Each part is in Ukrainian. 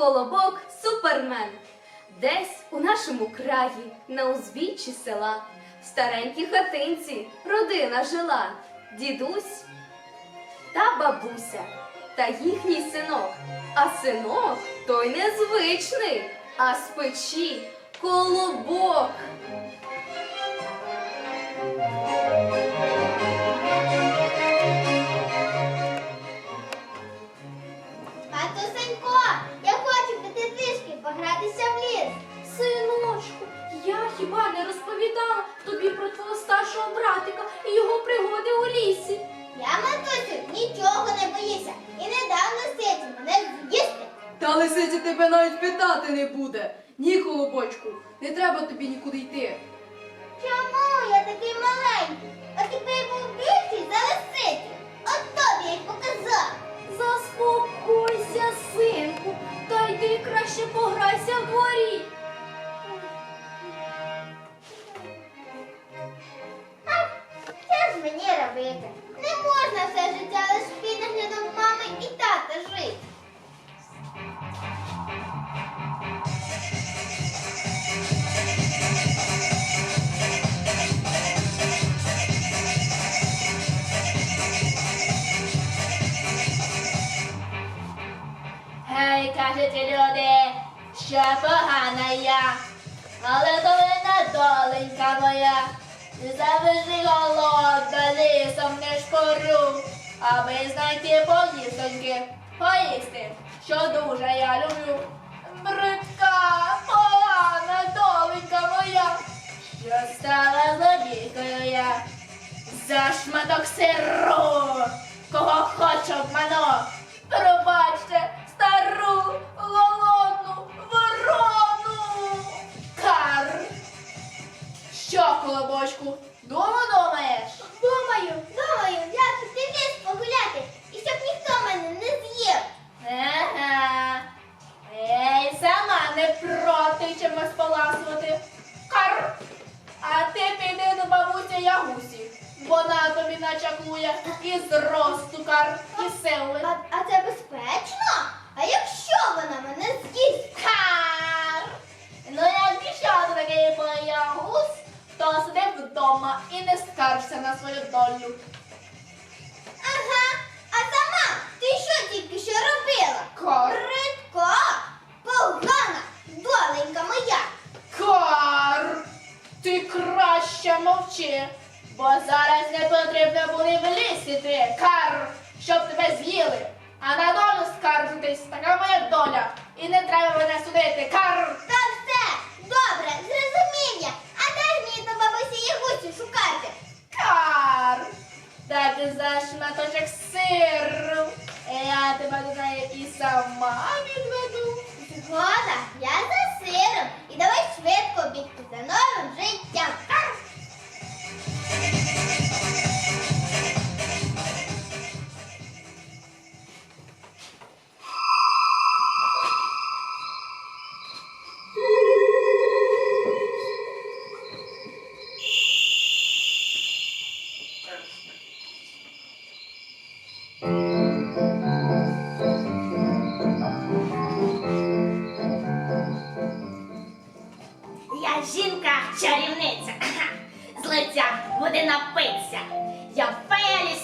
колобок супермен. Десь у нашому краї, на узбіччі села, в старенькій хатинці родина жила, дідусь та бабуся, та їхній синок. А синок той незвичний, а з печі колобок. Не треба тобі нікуди йти. Чому я такий маленький? А тебе був більший за лисицю. От тобі я й показав. Заспокойся, синку, та йди краще пограйся в дворі. А, що ж мені робити? Не можна все життя лише під наглядом мами і тата жити. Кажуть люди, що погана я, але долина доленька моя, завжди голодна лісом не шпорю, аби знайти поїстоньки, поїсти, що дуже я люблю. Бридка, погана доленька моя, що стала злодійкою я, за шматок сиру, кого хочу обману. Пробачте стару Chocolabosco, Doma Doma Ash. Вдома і не скаржся на свою долю. Ага, а сама ти що тільки що робила? Кар! Ридко, погана, доленька моя. Кар! Ти краще мовчи, бо зараз не потрібно буде в лісі ти, кар, щоб тебе з'їли. А на долю скаржитись, така моя доля. І не треба мене судити,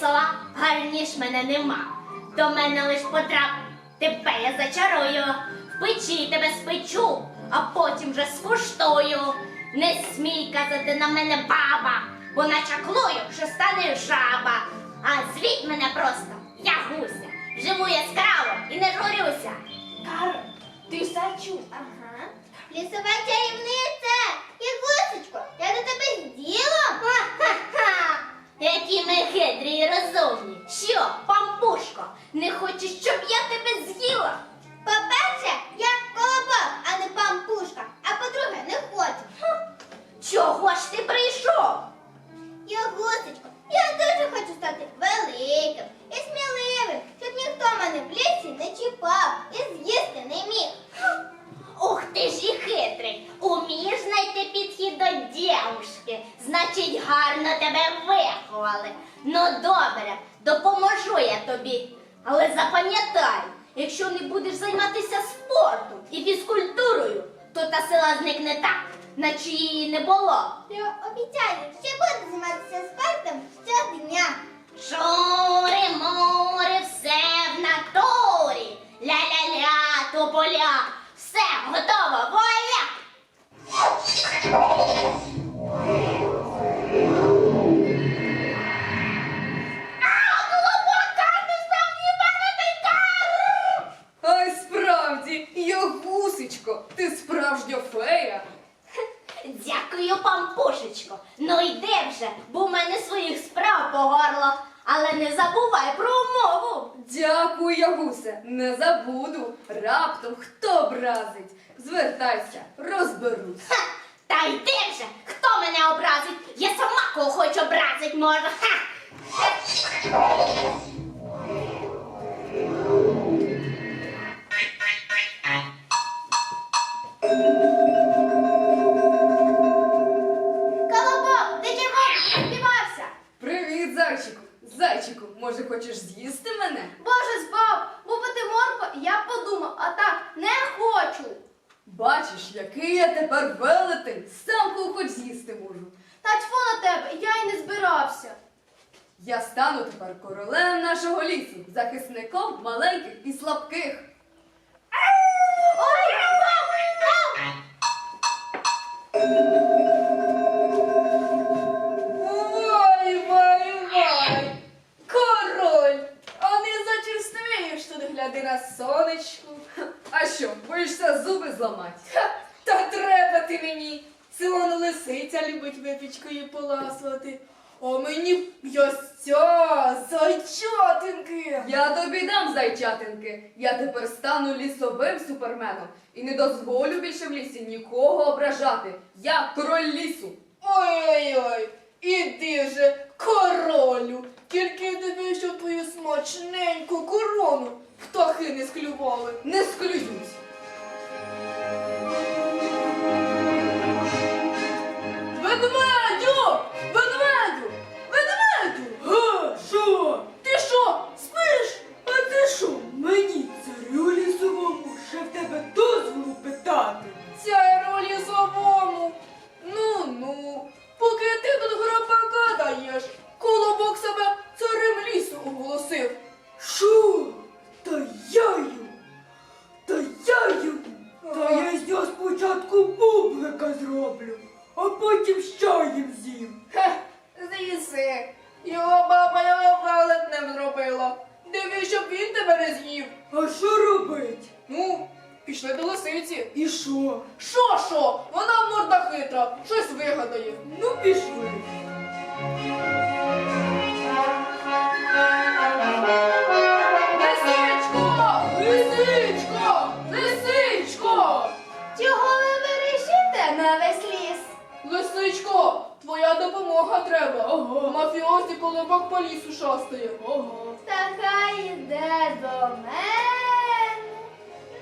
лісова, гарніш мене нема. До мене лиш потрап, тебе я зачарую, в печі тебе спечу, а потім вже скуштую. Не смій казати на мене баба, бо начаклую, що стане жаба. А звіть мене просто, я гуся. Живу яскраво і не журюся. Кар, ти все чув? Ага. Лісова чарівниця! Ягусечко, я до тебе виховали. Ну добре, допоможу я тобі. Але запам'ятай, Якщо не будеш займатися спортом і фізкультурою, то та села зникне так, наче її не було. Я обіцяю, що буду займатися спортом щодня. Шури, мури, все в натурі. Ля-ля-ля, тополя. Все готово, забувай про умову. Дякую, Ягусе, не забуду. Раптом хто образить. Звертайся, розберусь. Ха! Та йди вже, хто мене образить? Я сама кого хочу образить можу. Ха! Колобок, може, хочеш з'їсти мене? Боже, збав, лупити морква, я б подумав, а так не хочу. Бачиш, який я тепер велетень, сам кого хоч з'їсти можу. Та тьфу на тебе, я й не збирався. Я стану тепер королем нашого лісу, захисником маленьких і слабких. Ой, Я тепер стану лісовим суперменом і не дозволю більше в лісі нікого ображати. Я король лісу. Ой-ой-ой, іди же, королю, тільки диви, що твою смачненьку корону птахи не склювали. Не склюють. Ведмедю! З'їси. Його баба його велетнем зробила. Диви, щоб він тебе не з'їв. А що робить? Ну, пішли до лисиці. І що? Що, що? Вона морда хитра, щось вигадає. Ну, пішли. Лисичко! Лисичко! Лисичко! Чого ви вирішите на весь ліс? Лисичко, твоя допомога треба. Ага. Мафіозі колобок по лісу шастає. Ага. Та хай іде до мене,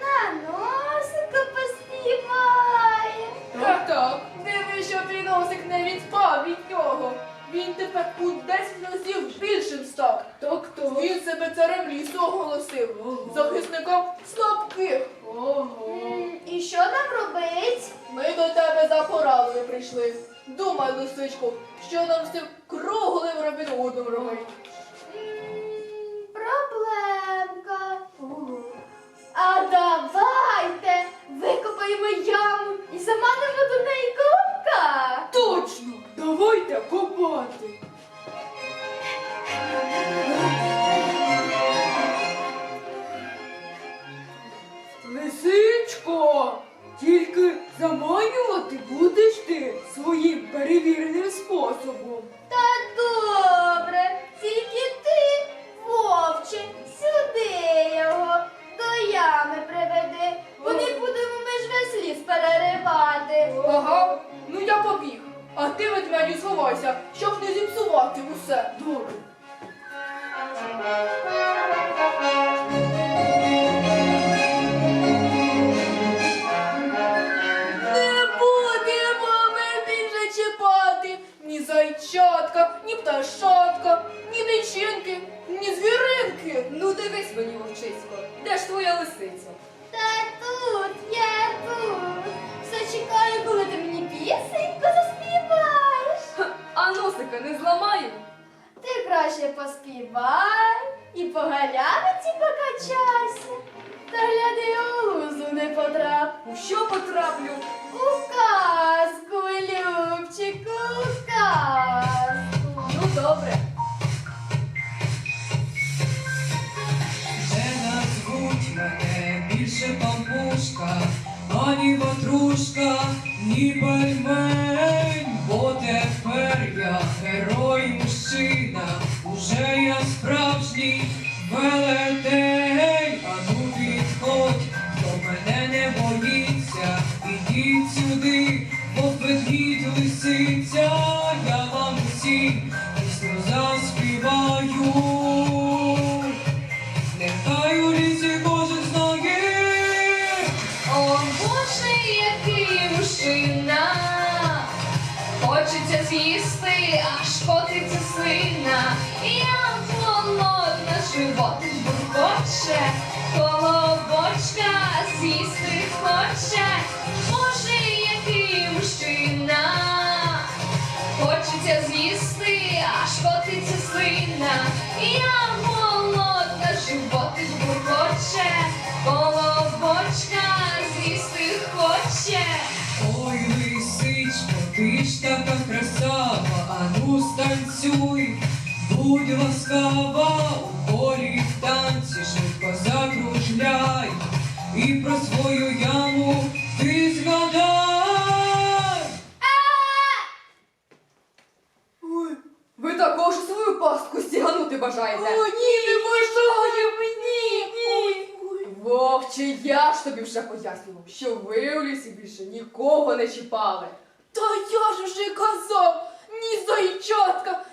на носику поспіває. Так, так. Диви, що твій носик не відпав від нього. Він тепер у 10 разів більшим став. Так, так. Він себе царем лісу оголосив. Захисником слабких. Ого. І що нам робить? Ми до тебе за порадою прийшли. Думай, лисичко, що нам з цим круглим Робін-Гудом робити. Проблемка. А давайте викопаємо яму і заманимо до неї колобка. Точно! Давайте копати! Лисичко! Тільки заманювати будеш Добре. Не будемо ми більше чіпати ні зайчатка, ні пташатка, ні дичинки, ні звіринки. Ну дивись мені, вовчисько, де ж твоя лисиця? Та тут, я тут. Все чекаю, коли ти мені пісеньку заспіваєш. Ха, А носика не зламаю? Краще поспівай і по галявиці покачайся. Та гляди у лузу не потрап. У що потраплю? У казку, Любчику, у казку. Ну добре. Не назвуть мене більше пампушка, ані ватрушка, ні пельмень, з'їсти, аж котиться слина. Я голодна, живот буркоче, колобочка з'їсти хоче. Боже, який мужчина, хочеться з'їсти, аж потиться слина. Будь ласкава, у полі в танці швидко закружляй, і про свою яму ти згадай. Ой, ви також свою пастку стягнути бажаєте? О, ні, не бажаю мені. Вовче, я ж тобі вже пояснював, що ви у лісі більше нікого не чіпали. Та я ж вже казав, ні зайчатка,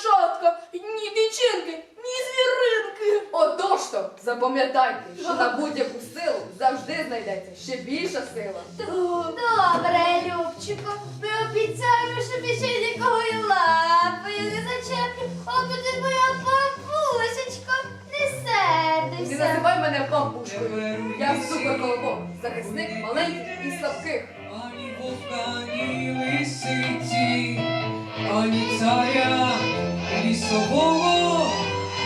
пташатка, ні дичинки, ні звіринки. Отож то, запам'ятайте, що на будь-яку силу завжди знайдеться ще більша сила. Добре, Любчику, ми обіцяємо, що більше нікого і лапою не зачеплю. О, буде моя бабусечко, не Не називай мене бабушкою. Я суперколобок, захисник маленьких і слабких. Ані вовка, ні лисиці, ані царя лісового,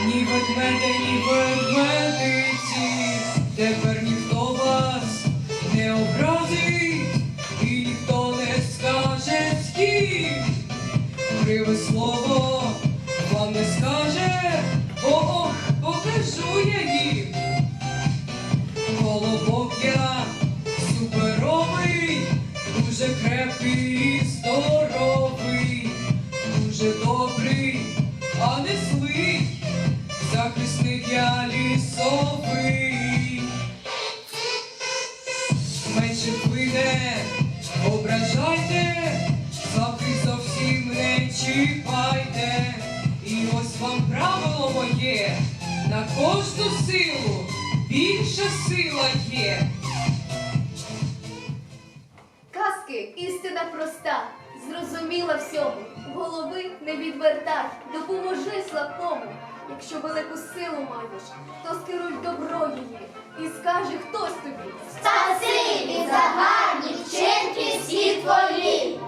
ні ведмедя, ні ведмедиці. Тепер ніхто захисник я лісовий. Менше плине, ображайте, слабкий зовсім не чіпайте. І ось вам правило моє, на кожну силу більша сила є. Казки істина проста, зрозуміла всьому. Голови не відвертай, допоможи слабкому якщо велику силу маєш, то скеруй добро її і скаже хтось тобі. Спасибі за гарні вчинки всі твої.